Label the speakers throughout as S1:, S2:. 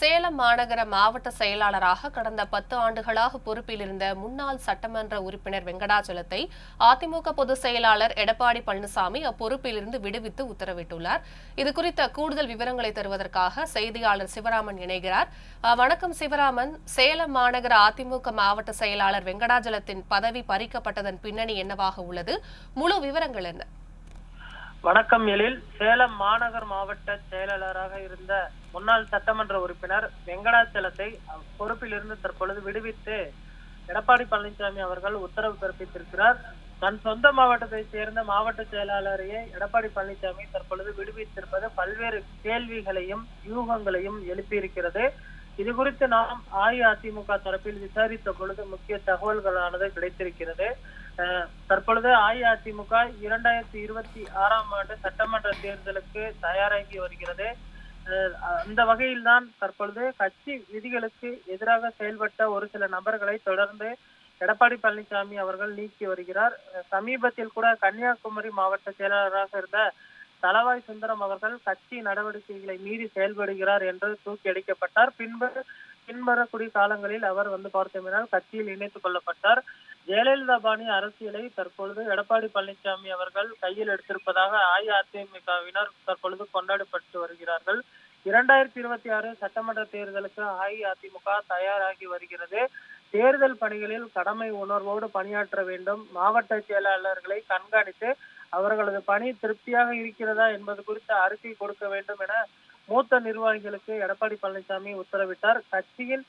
S1: சேலம் மாநகர மாவட்ட செயலாளராக கடந்த பத்து ஆண்டுகளாக பொறுப்பில் இருந்த முன்னாள் சட்டமன்ற உறுப்பினர் வெங்கடாச்சலத்தை அதிமுக பொதுச் செயலாளர் எடப்பாடி பழனிசாமி அப்பொறுப்பிலிருந்து விடுவித்து உத்தரவிட்டுள்ளார். இதுகுறித்த கூடுதல் விவரங்களை தருவதற்காக செய்தியாளர் சிவராமன் இணைகிறார். வணக்கம் சிவராமன். சேலம் மாநகர அதிமுக மாவட்ட செயலாளர் வெங்கடாச்சலத்தின் பதவி பறிக்கப்பட்டதன் பின்னணி என்னவாக உள்ளது? முழு விவரங்கள் என்ன?
S2: வணக்கம் எழில். சேலம் மாநகர் மாவட்ட செயலாளராக இருந்த முன்னாள் சட்டமன்ற உறுப்பினர் வெங்கடாச்சலத்தை பொறுப்பிலிருந்து தற்பொழுது விடுவித்து எடப்பாடி பழனிசாமி அவர்கள் உத்தரவு பிறப்பித்திருக்கிறார். தன் சொந்த மாவட்டத்தை சேர்ந்த மாவட்ட செயலாளரையே எடப்பாடி பழனிசாமி தற்பொழுது விடுவித்திருப்பது பல்வேறு கேள்விகளையும் யூகங்களையும் எழுப்பியிருக்கிறது. இது குறித்து நாம் அஇஅதிமுக தரப்பில் விசாரித்த பொழுது முக்கிய தகவல்களானது கிடைத்திருக்கிறது. தற்பொழுது அஇஅதிமுக இரண்டாயிரத்தி இருபத்தி ஆறாம் ஆண்டு சட்டமன்ற தேர்தலுக்கு தயாராகி வருகிறது. அஹ், அந்த வகையில்தான் தற்பொழுது கட்சி விதிகளுக்கு எதிராக செயல்பட்ட ஒரு சில நபர்களை தொடர்ந்து எடப்பாடி பழனிசாமி அவர்கள் நீக்கி வருகிறார். சமீபத்தில் கூட கன்னியாகுமரி மாவட்ட செயலாளராக இருந்த தலவாய் சுந்தரம் அவர்கள் கட்சி நடவடிக்கைகளை மீறி செயல்படுகிறார் என்று தூக்கி அடிக்கப்பட்டார். பின்பு பின்வரக்கூடிய காலங்களில் அவர் வந்து பார்த்தோம்னால் கட்சியில் இணைத்துக் கொள்ளப்பட்டார். ஜெயலலிதா பாணி அரசியலை தற்பொழுது எடப்பாடி பழனிசாமி அவர்கள் கையில் எடுத்திருப்பதாக அஇஅதிமுகவினர் தற்பொழுது கொண்டாடப்பட்டு வருகிறார்கள். இரண்டாயிரத்தி இருபத்தி ஆறு சட்டமன்ற தேர்தலுக்கு அஇஅதிமுக தயாராகி வருகிறது. தேர்தல் பணிகளில் கடமை உணர்வோடு பணியாற்ற வேண்டும். மாவட்ட செயலாளர்களை கண்காணித்து அவர்களது பணி திருப்தியாக இருக்கிறதா என்பது குறித்து அறிக்கை கொடுக்க வேண்டும் என மூத்த நிர்வாகிகளுக்கு எடப்பாடி பழனிசாமி உத்தரவிட்டார். கட்சியின்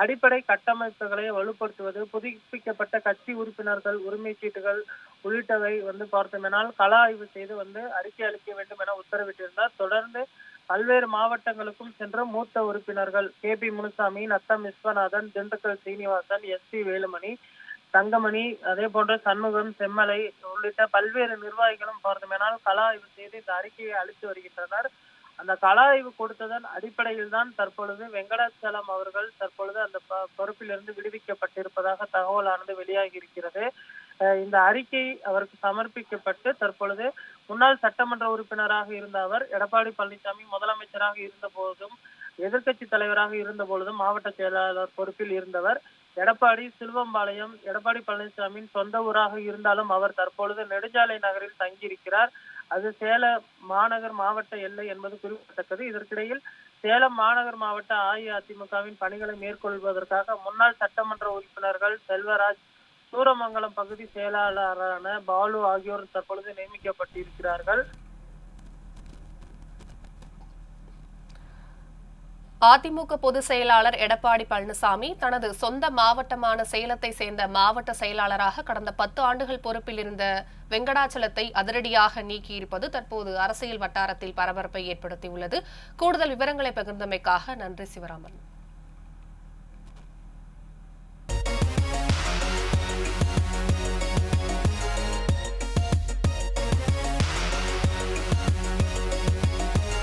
S2: அடிப்படை கட்டமைப்புகளை வலுப்படுத்துவது புதுப்பிக்கப்பட்ட கட்சி உறுப்பினர்கள் உரிமை சீட்டுகள் உள்ளிட்டவை வந்து பார்த்தோம்னால் கள ஆய்வு செய்து வந்து அறிக்கை அளிக்க வேண்டும் என உத்தரவிட்டிருந்தார். தொடர்ந்து பல்வேறு மாவட்டங்களுக்கும் சென்ற மூத்த உறுப்பினர்கள் K P Munusamy Natham Viswanathan Dindigul Srinivasan S P Velumani Thangamani அதே போன்ற சண்முகம் செம்மலை உள்ளிட்ட பல்வேறு நிர்வாகிகளும் பார்த்தோம்னால் கள ஆய்வு செய்து இந்த அறிக்கையை அளித்து வருகின்றனர். அந்த கள ஆய்வு கொடுத்ததன் அடிப்படையில் தான் தற்பொழுது வெங்கடாச்சலம் அவர்கள் தற்பொழுது அந்த பொறுப்பிலிருந்து விடுவிக்கப்பட்டிருப்பதாக தகவலானது வெளியாகி இருக்கிறது அஹ் இந்த அறிக்கை அவருக்கு சமர்ப்பிக்கப்பட்டு தற்பொழுது முன்னாள் சட்டமன்ற உறுப்பினராக இருந்த அவர் எடப்பாடி பழனிசாமி முதலமைச்சராக இருந்த போதும் எதிர்க்கட்சி தலைவராக இருந்த பொழுதும் மாவட்ட செயலாளர் பொறுப்பில் இருந்தவர். எடப்பாடி சிலுவம்பாளையம் எடப்பாடி பழனிசாமியின் சொந்த ஊராக இருந்தாலும் அவர் தற்பொழுது நெடுஞ்சாலை நகரில் தங்கியிருக்கிறார். அது சேலம் மாநகர் மாவட்ட எல்லை என்பது குறிப்பிடத்தக்கது. இதற்கிடையில் சேலம் மாநகர் மாவட்ட அஇஅதிமுகவின் பணிகளை மேற்கொள்வதற்காக முன்னாள் சட்டமன்ற உறுப்பினர்கள் செல்வராஜ் சூரமங்கலம் பகுதி செயலாளரான பாலு ஆகியோர் தற்பொழுது நியமிக்கப்பட்டிருக்கிறார்கள்.
S1: அதிமுக பொதுச் செயலாளர் எடப்பாடி பழனிசாமி தனது சொந்த மாவட்டமான சேலத்தை சேர்ந்த மாவட்ட செயலாளராக கடந்த பத்து ஆண்டுகள் பொறுப்பில் இருந்த வெங்கடாச்சலத்தை அதிரடியாக நீக்கியிருப்பது தற்போது அரசியல் வட்டாரத்தில் பரபரப்பை ஏற்படுத்தியுள்ளது. கூடுதல் விவரங்களை பகிர்ந்தமைக்காக நன்றி சிவராமன்.